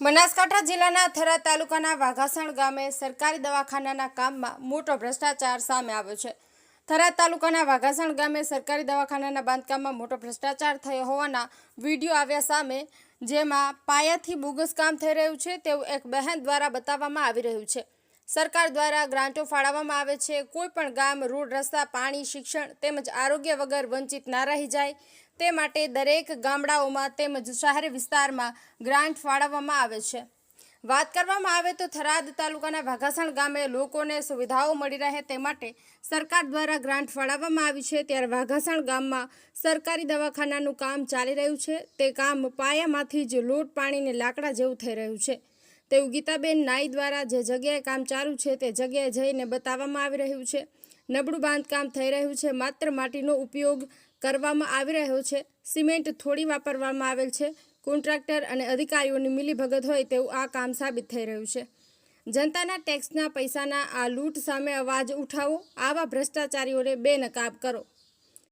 બનાસકાંઠા જિલ્લાના થરા તાલુકાના વાઘાસણ ગામે સરકારી દવાખાનાના કામમાં મોટો ભ્રષ્ટાચાર સામે આવ્યો છે. થરાદ તાલુકાના વાઘાસણ ગામે સરકારી દવાખાનાના બાંધકામમાં મોટો ભ્રષ્ટાચાર થયો હોવાના વીડિયો આવ્યા સામે, જેમાં પાયાથી બોગસ કામ થઈ રહ્યું છે તેવું એક બહેન દ્વારા બતાવવામાં આવી રહ્યું છે. સરકાર દ્વારા ગ્રાન્ટો ફાળવવામાં આવે છે. કોઈ પણ ગામ, રોડ, રસ્તા, પાણી, શિક્ષણ તેમજ આરોગ્ય વગર વંચિત ના રહી જાય. તે માટે દરેક ગામડાઓમાં તેમજ શહેરી વિસ્તારમાં ગ્રાન્ટ ફાળવવામાં આવે છે. વાત કરવામાં આવે તો થરાદ તાલુકાના વાઘાસણ ગામે લોકોને સુવિધાઓ મળી રહે તે માટે સરકાર દ્વારા ગ્રાન્ટ ફાળવવામાં આવી છે. ત્યારે વાઘાસણ ગામમાં સરકારી દવાખાનાનું કામ ચાલી રહ્યું છે. તે કામ પાયામાંથી જ લોટ પાણીને લાકડા જેવું થઈ રહ્યું છે. તેવું ગીતાબેન નાઈ દ્વારા જે જગ્યાએ કામ ચાલુ છે તે જગ્યાએ જઈને બતાવવામાં આવી રહ્યું છે. નબળું બાંધકામ થઈ રહ્યું છે. માત્ર માટીનો ઉપયોગ કરવામાં આવી રહ્યો છે. સિમેન્ટ થોડી વાપરવામાં આવેલ છે. કોન્ટ્રાક્ટર અને અધિકારીઓની મિલીભગત હોય તેવું આ કામ સાબિત થઈ રહ્યું છે. જનતાના ટેક્સના પૈસાના આ લૂંટ સામે અવાજ ઉઠાવો. આવા ભ્રષ્ટાચારીઓને બેનકાબ કરો.